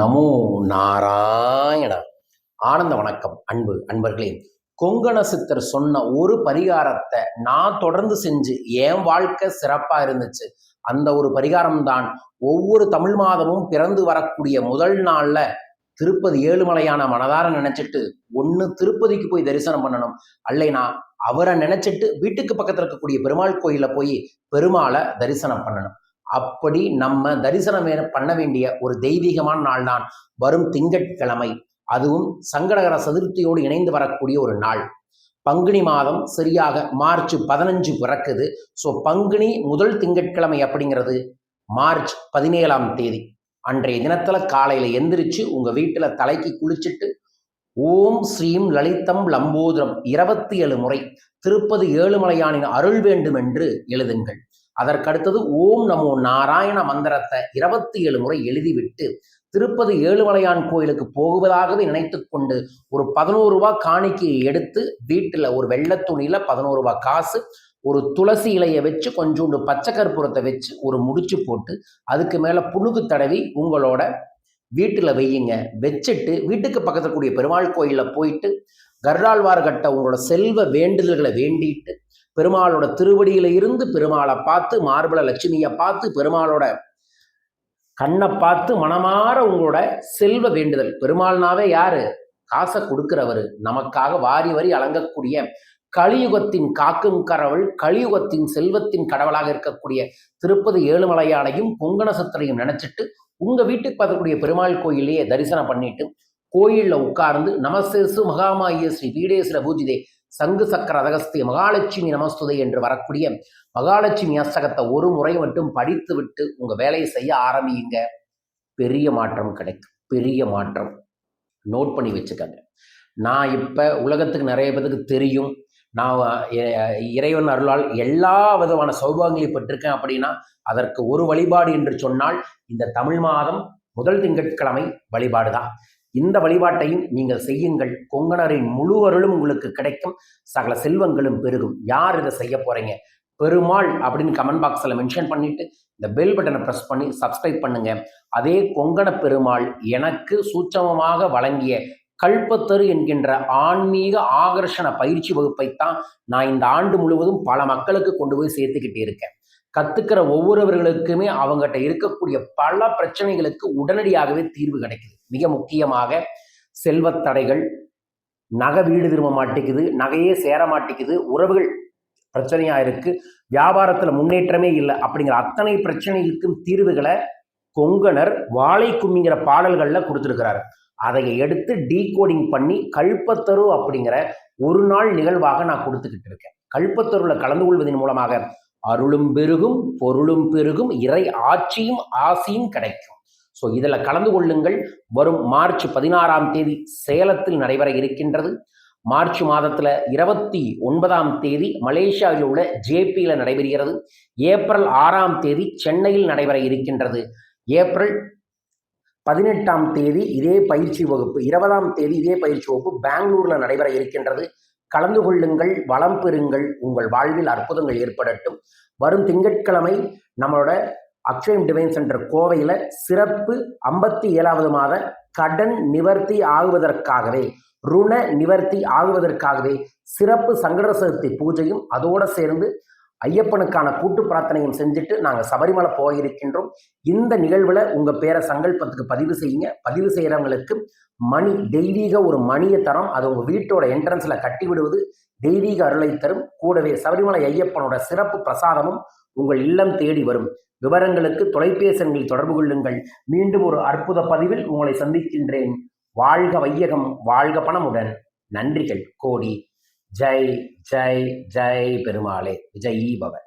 நமோ நாராயண. ஆனந்த வணக்கம் அன்பு அன்பர்களே. கொங்கண சித்தர் சொன்ன ஒரு பரிகாரத்தை நான் தொடர்ந்து செஞ்சு என் வாழ்க்கை சிறப்பாக இருந்துச்சு. அந்த ஒரு பரிகாரம் தான் ஒவ்வொரு தமிழ் மாதமும் பிறந்து வரக்கூடிய முதல் நாளில் திருப்பதி ஏழுமலையான மனதார நினைச்சிட்டு ஒன்று திருப்பதிக்கு போய் தரிசனம் பண்ணணும். அல்லைனா அவரை நினைச்சிட்டு வீட்டுக்கு பக்கத்தில் இருக்கக்கூடிய பெருமாள் கோயிலில் போய் பெருமாளை தரிசனம் பண்ணணும். அப்படி நம்ம தரிசனம் பண்ண வேண்டிய ஒரு தெய்வீகமான நாள் தான் வரும் திங்கட்கிழமை. அதுவும் சங்கடகர சதுர்த்தியோடு இணைந்து வரக்கூடிய ஒரு நாள். பங்குனி மாதம் சரியாக மார்ச் பதினஞ்சு பிறக்குது. ஸோ பங்குனி முதல் திங்கட்கிழமை அப்படிங்கிறது மார்ச் பதினேழாம் தேதி. அன்றைய தினத்துல காலையில எந்திரிச்சு உங்க வீட்டுல தலைக்கு குளிச்சுட்டு ஓம் ஸ்ரீம் லலிதம் லம்போதரம் இருபத்தி ஏழு முறை திருப்பதி ஏழுமலையானின் அருள் வேண்டும் என்று எழுதுங்கள். அதற்கடுத்தது ஓம் நமோ நாராயண மந்திரத்தை இருபத்தி ஏழு முறை எழுதிவிட்டு திருப்பதி ஏழுமலையான் கோயிலுக்கு போகுவதாகவே நினைத்து கொண்டு ஒரு பதினோரு ரூபா காணிக்கையை எடுத்து வீட்டில் ஒரு வெள்ளை துணியில் பதினோரு ரூபா காசு ஒரு துளசி இலையை வச்சு கொஞ்சோண்டு பச்சை கற்பூரத்தை வச்சு ஒரு முடிச்சு போட்டு அதுக்கு மேலே புணுகு தடவி உங்களோட வீட்டில் வையுங்க. வச்சுட்டு வீட்டுக்கு பக்கத்தில் கூடிய பெருமாள் கோயிலில் போயிட்டு கர்டாழ்வார்கட்ட உங்களோட செல்வ வேண்டுதல்களை வேண்டிட்டு பெருமாளோட திருவடியில இருந்து பெருமாளை பார்த்து மார்பல லட்சுமியை பார்த்து பெருமாளோட கண்ணை பார்த்து மனமாற உங்களோட செல்வ வேண்டுதல். பெருமாள்னாவே யாரு? காசை கொடுக்கிறவர். நமக்காக வாரி வரி அலங்கக்கூடிய கலியுகத்தின் காக்கும் கரவள் கலியுகத்தின் செல்வத்தின் கடவுளாக இருக்கக்கூடிய திருப்பதி ஏழுமலையானையும் பொங்கன சத்திரையும் நினைச்சிட்டு உங்க வீட்டுக்கு பார்க்கக்கூடிய பெருமாள் கோயிலையே தரிசனம் பண்ணிட்டு கோயிலில் உட்கார்ந்து நமசேசு மகாமாய ஸ்ரீ பீடேஸ்வர பூஜிதே சங்கு சக்கர ரகஸ்திய மகாலட்சுமி நமஸ்துதை என்று வரக்கூடிய மகாலட்சுமி அஸ்தகத்தை ஒரு முறை மட்டும் படித்து விட்டு உங்க வேலையை செய்ய ஆரம்பியுங்க. பெரிய மாற்றம் கிடைக்கும். பெரிய மாற்றம். நோட் பண்ணி வச்சுக்கோங்க. நான் இப்போ உலகத்துக்கு நிறைய பேருக்கு தெரியும். நான் இறைவன் அருளால் எல்லா விதமான சௌபாகியங்களை பெற்றிருக்கேன் அப்படின்னா அதற்கு ஒரு வழிபாடு என்று சொன்னால் இந்த தமிழ் மாதம் முதல் திங்கட்கிழமை வழிபாடு தான் இந்த வழிபாட்டையும் நீங்கள் செய்யுங்கள். கொங்கணரின் முழு அருளும் உங்களுக்கு கிடைக்கும். சகல செல்வங்களும் பெருகும். யார் இதை செய்ய போறீங்க? பெருமாள் அப்படின்னு கமெண்ட் பாக்ஸில் மென்ஷன் பண்ணிட்டு இந்த பெல் பட்டனை ப்ரெஸ் பண்ணி சப்ஸ்கிரைப் பண்ணுங்க. அதே கொங்கண பெருமாள் எனக்கு சூட்சமமாக வழங்கிய கல்பத்தரு என்கின்ற ஆன்மீக ஆகர்ஷண பயிற்சி வகுப்பைத்தான் நான் இந்த ஆண்டு முழுவதும் பல மக்களுக்கு கொண்டு போய் சேர்த்துக்கிட்டே இருக்கேன். கத்துக்கிற ஒவ்வொருவர்களுக்குமே அவங்ககிட்ட இருக்கக்கூடிய பல பிரச்சனைகளுக்கு உடனடியாகவே தீர்வு கிடைக்குது. மிக முக்கியமாக செல்வத்தடைகள் நகை வீடு திரும்ப மாட்டேங்குது நகையே சேர மாட்டேங்குது உறவுகள் பிரச்சனையா இருக்கு வியாபாரத்துல முன்னேற்றமே இல்லை அப்படிங்கிற அத்தனை பிரச்சனைகளுக்கும் தீர்வுகளை கொங்கணர் வாழை கும்மிங்கிற பாடல்கள்ல கொடுத்துருக்கிறாரு. அதை எடுத்து டீகோடிங் பண்ணி கல்பத்தரு அப்படிங்கிற ஒரு நாள் நிகழ்வாக நான் கொடுத்துக்கிட்டு இருக்கேன். கல்பத்தருல கலந்து கொள்வதன் மூலமாக அருளும் பெருகும் பொருளும் பெருகும் இறை ஆட்சியும் ஆசியும் கிடைக்கும். ஸோ இதில் கலந்து கொள்ளுங்கள். வரும் மார்ச் பதினாறாம் தேதி சேலத்தில் நடைபெற இருக்கின்றது. மார்ச் மாதத்தில் இருபத்தி ஒன்பதாம் தேதி மலேசியாவில் உள்ள ஜேபியில் நடைபெறுகிறது. ஏப்ரல் ஆறாம் தேதி சென்னையில் நடைபெற இருக்கின்றது. ஏப்ரல் பதினெட்டாம் தேதி இதே பயிற்சி வகுப்பு இருபதாம் தேதி இதே பயிற்சி வகுப்பு பெங்களூரில் நடைபெற இருக்கின்றது. கலந்து கொள்ளுங்கள் வளம் பெறுங்கள் உங்கள் வாழ்வில் அற்புதங்கள் ஏற்படட்டும். வரும் திங்கட்கிழமை நம்மளோட அக்ஷயம் டிவைன் சென்டர் கோவையில் சிறப்பு ஐம்பத்தி ஏழாவது மாத கடன் நிவர்த்தி ஆகுவதற்காகவே ருண நிவர்த்தி ஆகுவதற்காகவே சிறப்பு சங்கட சதுர்த்தி பூஜையும் அதோடு சேர்ந்து ஐயப்பனுக்கான கூட்டு பிரார்த்தனையும் செஞ்சுட்டு நாங்கள் சபரிமலை போயிருக்கின்றோம். இந்த நிகழ்வில் உங்கள் பேரை சங்கல்பத்துக்கு பதிவு செய்யுங்க. பதிவு செய்கிறவங்களுக்கு மணி தெய்வீக ஒரு மணியை தரம். அது உங்கள் வீட்டோட என்ட்ரன்ஸில் கட்டி விடுவது தெய்வீக அருளை தரும். கூடவே சபரிமலை ஐயப்பனோட சிறப்பு பிரசாதமும் உங்கள் இல்லம் தேடி வரும். விவரங்களுக்கு தொலைபேசி தொடர்பு கொள்ளுங்கள். மீண்டும் ஒரு அற்புத பதிவில் உங்களை சந்திக்கின்றேன். வாழ்க வையகம் வாழ்க பணமுடன். நன்றிகள். கோடி. ஜெய் ஜெய் ஜெய் பெருமாளே விஜயீ பவன்